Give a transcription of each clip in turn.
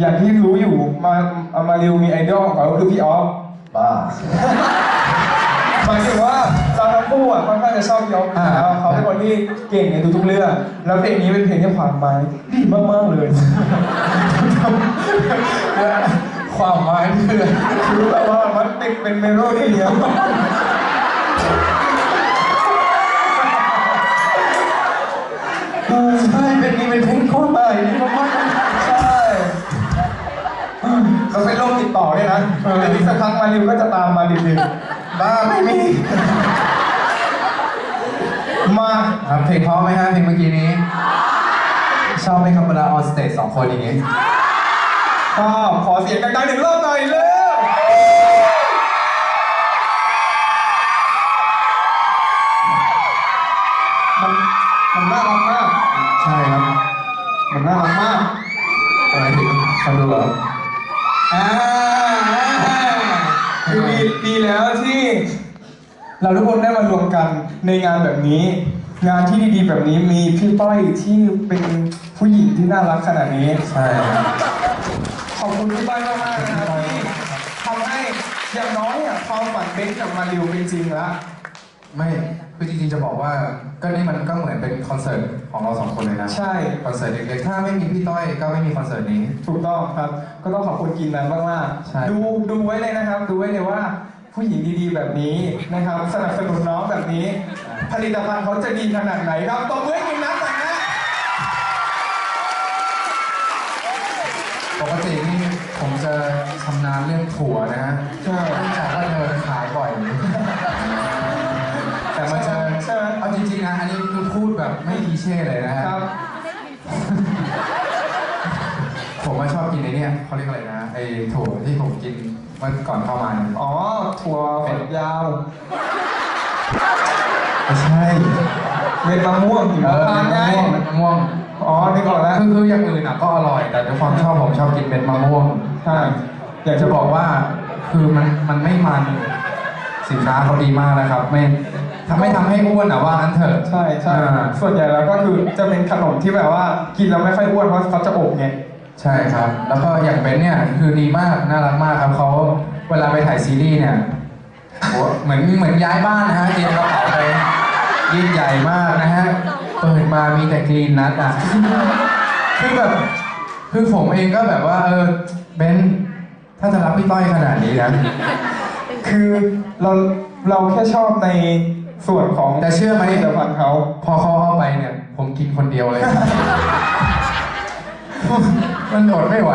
อย่างที่รู้อยู่มาเอามาริวมีไอดอลของเขาก็คือพี่ออฟบ้าหมายถึงว่าเราทั้งคู่อะค่อนข้างจะชอบพี่ออฟอยู่แล้วอ่าเขาเป็นคนที่เก่งในทุกๆเรื่อง แล้วเพลงนี้เป็นเพลงที่ความหมายดีมากๆเลยความหมายคือคือแบบว่ามันติดเป็นเมโลดี้เดียว คติดต่อด้วยนะเดี๋ยวอีกสักพักมาริวก็จะตามมาดิบๆบ้าไม่มี มาครับเพลงเพราะไหมฮะเพลงเมื่อกี้นี้ ชอบไหมครับเวลาออนสเตจสองคนอย่างนี้ชอบขอเสียงดังๆหนึ่งรอบหน่อยเร็วมันมันน่ารักมาก ใช่ครับ มันน่ารักมากอะไรถึงคนดูเหรออ่าคือดีดี แล้วที่เราทุกคนได้มารวมกันในงานแบบนี้ งานที่ดีๆแบบนี้มีพี่ต้อยที่เป็นผู้หญิงที่น่ารักขนาดนี้ใช่ครับขอบคุณพี่ต้อยมากๆนะครับที่ทำให้อย่างน้อยอะความฝันเบนกับมาริวเป็นจริงแล้วไม่คือจริงๆจะบอกว่าก็นี่มันก็เหมือนเป็นคอนเสิร์ตของเราสองคนเลยนะใช่ คอนเสิร์ตเล็กๆถ้าไม่มีพี่ต้อยก็ไม่มีคอนเสิร์ตนี้ ถูกต้องครับ ก็ต้องขอบคุณกินนั้นมากใช่ๆดูดูไว้เลยนะครับ ดูไว้เลยว่า ผู้หญิงดีๆ แบบนี้นะครับ สนับสนุนน้องแบบนี้ ผลิตภัณฑ์เขาจะดีขนาดไหนครับตบมือให้กินนั้นหน่อยนะปกตินี่ผมจะชำนาญเรื่องถั่วนะฮะใช่เนื่องจากว่าเธอขายบ่อย แต่มาเจอใช่ไหม เอาจริงๆนะอันนี้คือพูดแบบไม่คีเช่เลยนะฮะ ครับ ผมว่าชอบกินไอ้เนี่ยเขาเรียกอะไรนะไอ้ถั่วที่ผมกินเมื่อก่อนเข้ามาเนี่ยอ๋อถั่วฝักยาวไม่ใช่เม็ดมะม่วงหิมเออพานต์ไงมะม่วงมะม่วงอ๋อนึกออกแล้วคือคืออย่างอื่นอะก็อร่อย แต่ด้วยความชอบผมชอบกินเม็ดมะม่วงใช่อยากจะจะบบออกกว่าคือมันมันไม่มันสินค้าเขาดีมากนะครับ ไม่ทำไม่ทำให้อ้วนอะว่างั้นเถอะ ใช่ใช่อ่าส่วนใหญ่แล้วก็คือจะเป็นขนมที่แบบว่ากินแล้วไม่ค่อยอ้วนเพราะเขาจะอบไง ใช่ครับ แล้วก็อย่างเบนเนี่ยคือดีมากน่ารักมากครับเขาเวลาไปถ่ายซีรีส์เนี่ยโหเหมือนเหมือนย้ายบ้านนะฮะเตรียมกระเป๋าไปยิ่งใหญ่มากนะฮะเปิดมามีแต่กรีนนัทอะคือแบบคือผมเองก็แบบว่าเออเบนถ้าจะรับพี่ต้อยขนาดนี้นะคือเราเราแค่ชอบในส่วนของแต่เชื่อไหมผลิตภัณฑ์เขาพอเขาเอาไปเนี่ย ผมกินคนเดียวเลย มันอดไม่ไหว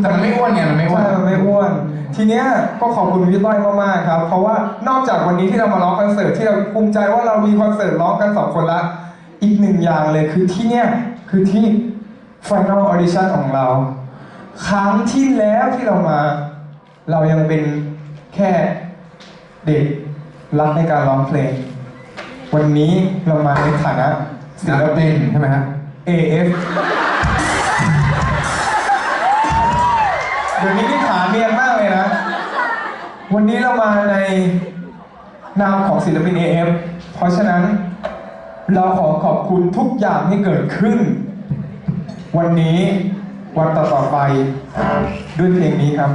แต่มันไม่อ้วนไงมันไม่อ้วน ใช่มันไม่อ้วน ทีเนี้ยก็ขอบคุณพี่ต้อยมากๆครับ เพราะว่านอกจากวันนี้ที่เรามาร้องคอนเสิร์ตที่เราภูมิใจว่าเรามีคอนเสิร์ตร้องกันสองคนละ อีกหนึ่งอย่างเลยคือที่เนี้ยคือที่ Final Audition ของเรา ครั้งที่แล้วที่เรามา เรายังเป็นแค่เด็กรักในการร้องเพลง วันนี้เรามาในฐานะศิศิลลปิปินนใช่ไหมฮะ AF ดี๋ยวนี้ที่ขาเนียนมากเลยนะ วันนี้เรามาในนามของศิลปิน AF เพราะฉะนั้นเราขอขอบคุณทุกอย่างที่เกิดขึ้น วันนี้วันต่อๆไปด้วยเพลงนี้ครับ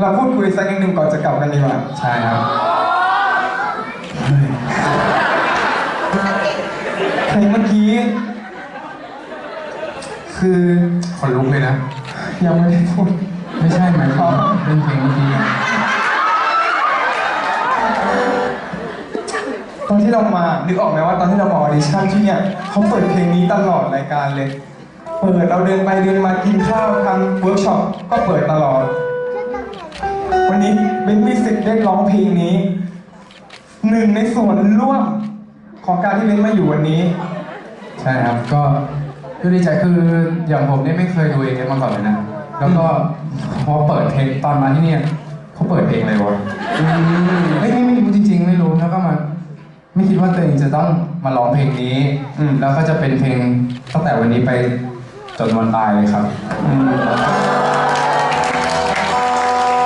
เราพูดคุยสักนิดหนึ่งก่อนจะกลับกันดีกว่าใช่ครับเพลงเมื่อกี้ คือคนลุกเลยนะ ยังไม่ได้พูด ไม่ใช่หมายความเป็นเพลงเมื่อกี้ตอนที่เรามานึกออกไหมว่าตอนที่เรามาออดิชั่นที่เนี่ยเขาเปิดเพลงนี้ตลอดรายการเลย เปิดเราเดินไปเดินมากินข้าวทำเวิร์กช็อปก็เปิดตลอด วันนี้เป็นมิสิกได้ร้องเพลงนี้ หนึ่งในส่วนร่วมของการที่เบนมาอยู่วันนี้ ใช่ครับ ก็ก็ดีใจคืออย่างผมเนี่ยไม่เคยดูเองมาก่อนเลยนะ แล้วก็พอเปิดเพลงตอนมาที่เนี่ยเขาเปิดเพลงอะไรวะไม่ไม่ไม่รู้จริง ๆ ไม่รู้แล้วก็มาไม่คิดว่าตัวเองจะต้องมาร้องเพลงนี้ อืมแล้วก็จะเป็นเพลงตั้งแต่วันนี้ไปจนวันตายเลยครับ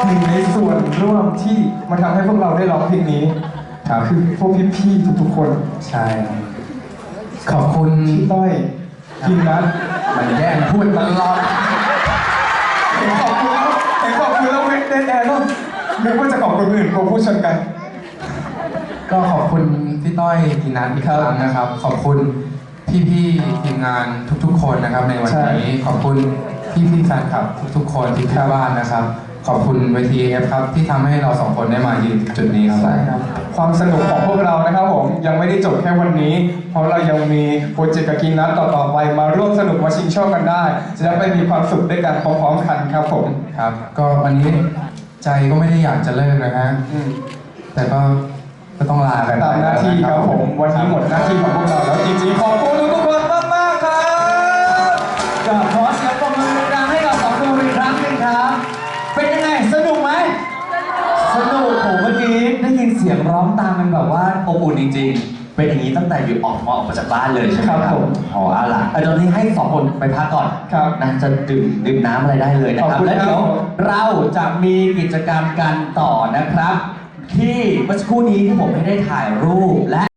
หนึ่งในส่วนร่วมที่มาทำให้พวกเราได้ร้องเพลงนี้ครับคือพวกพี่ๆทุกๆคน ใช่ ขอบคุณพี่ต้อยทีมนัทมันแย่งพูดตลอดเห็นขอบคุณแล้วเห็นขอบคุณแล้วเว้นเดนแอร์ต้องนึกว่าจะขอบคนอื่นกลัวพูดชนกัน ก็ขอบคุณพี่ต้อยกินัทอีกครั้งนะครับ ขอบคุณพี่ๆทีมงานทุกๆ คนนะครับในวันนี้ขอบคุณพี่ๆแฟนคลับทุกๆ คนที่ที่บ้านนะครับ ขอบคุณเวทีเอฟครับ ที่ทำให้เราสองคนได้มายืนจุดนี้ครับ ใช่ครับ ความสนุกของพวกเรานะครับผมยังไม่ได้จบแค่วันนี้ เพราะเรายังมีโปรเจกต์กับกินนัดต่อๆไป มาร่วมสนุกมาชิงโชคกันได้ จะได้ไปมีความสุขด้วยกันพร้อมๆกันครับผมครับ ก็วันนี้ใจก็ไม่ได้อยากจะเลิกนะฮะอืมแต่ก็ก็ต้องลากันไปตามหน้าที่ครับผมวันนี้หมดหน้าที่ของพวกเราแล้วจริงๆขอบคุณทุกคนมากๆครับกับขอ มมันแบบว่าอบอุ่นจริง ๆ เป็นอย่างนี้ตั้งแต่อยู่ออกมาออกมาจากบ้านเลยใช่ไหมคครัรับบผมอ๋อเอาล่ะเอาตอนนี้ให้สองคนไปพักก่อนครับนะจะดื่มดื่มน้ำอะไรได้เลยนะครับขอบคุณและเดี๋ยวครับ เราจะมีกิจกรรมกันต่อนะครับ ที่เมื่อสักครู่นี้ที่ผมไม่ได้ถ่ายรูปและ